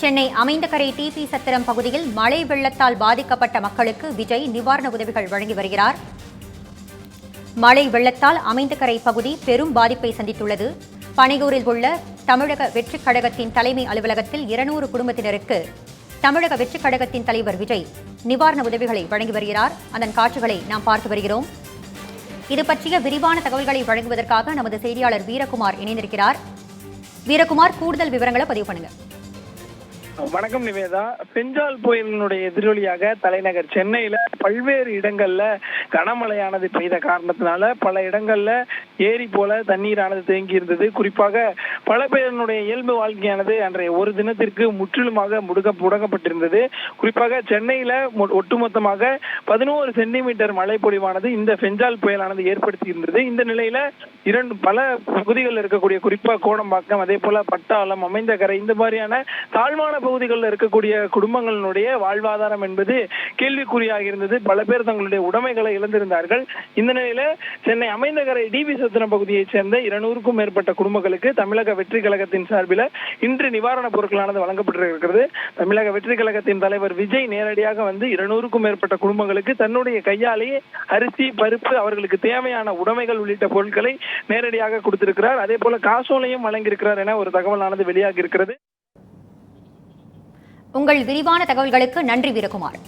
Chennai Aminjikarai DP சத்திரம் பகுதியில் மழை வெள்ளத்தால் பாதிக்கப்பட்ட மக்களுக்கு விஜய் நிவாரண உதவிகள் வழங்கி வருகிறார். மழை வெள்ளத்தால் அமைந்தகரை பகுதி பெரும் பாதிப்பை சந்தித்துள்ளது. பனையூரில் உள்ள தமிழக வெற்றிக் கழகத்தின் தலைமை அலுவலகத்தில் இருநூறு குடும்பத்தினருக்கு தமிழக வெற்றிக் கழகத்தின் தலைவர் விஜய் நிவாரண உதவிகளை வழங்கி வருகிறார். அதன் காட்சிகளை நாம் பார்த்து வருகிறோம். இது பற்றிய விரிவான தகவல்களை வழங்குவதற்காக நமது செய்தியாளர் வீரகுமார் இணைந்திருக்கிறார். வீரகுமார் கூடுதல் விவரங்களை பதிவு பண்ணுங்க. வணக்கம் நிவேதா. பெஞ்சால் புயலினுடைய எதிரொலியாக தலைநகர் சென்னையில பல்வேறு இடங்கள்ல கனமழையானது பெய்த காரணத்தினால பல இடங்கள்ல ஏரி போல தண்ணீரானது தேங்கி இருந்தது குறிப்பாக பல பேரினுடைய இயல்பு வாழ்க்கையானது அன்றைய ஒரு தினத்திற்கு முற்றிலுமாக முடுக்க முடக்கப்பட்டிருந்தது. குறிப்பாக சென்னையில ஒட்டுமொத்தமாக பதினோரு சென்டிமீட்டர் மழை பொழிவானது இந்த பெஞ்சால் புயலானது ஏற்படுத்தி இருந்தது இந்த நிலையில இரண்டு பல பகுதிகளில் இருக்கக்கூடிய குறிப்பா கோடம்பாக்கம் அதே போல பட்டாளம் அமைந்த கரை இந்த மாதிரியான தாழ்வான பகுதிகளில் இருக்கக்கூடிய குடும்பங்களினுடைய வாழ்வாதாரம் என்பது கேள்விக்குறியாக இருந்தது பல பேர் தங்களுடைய உடைமைகளை இழந்திருந்தார்கள். இந்த நிலையில சென்னை அமைந்தகரை டிபி சத்திரம் பகுதியைச் சேர்ந்த இருநூறுக்கும் மேற்பட்ட குடும்பங்களுக்கு தமிழக வெற்றி கழகத்தின் சார்பில் இன்று நிவாரணப் பொருட்களானது வழங்கப்பட்டிருக்கிறது. தமிழக வெற்றி கழகத்தின் தலைவர் விஜய் நேரடியாக வந்து இருநூறுக்கும் மேற்பட்ட குடும்பங்களுக்கு தன்னுடைய கையாலேயே அரிசி பருப்பு அவர்களுக்கு தேவையான உடைமைகள் உள்ளிட்ட பொருட்களை நேரடியாக கொடுத்திருக்கிறார். அதே போல காசோலையும் வழங்கியிருக்கிறார் என ஒரு தகவலானது வெளியாகி இருக்கிறது. உங்கள் விரிவான தகவல்களுக்கு நன்றி வீரகுமார்.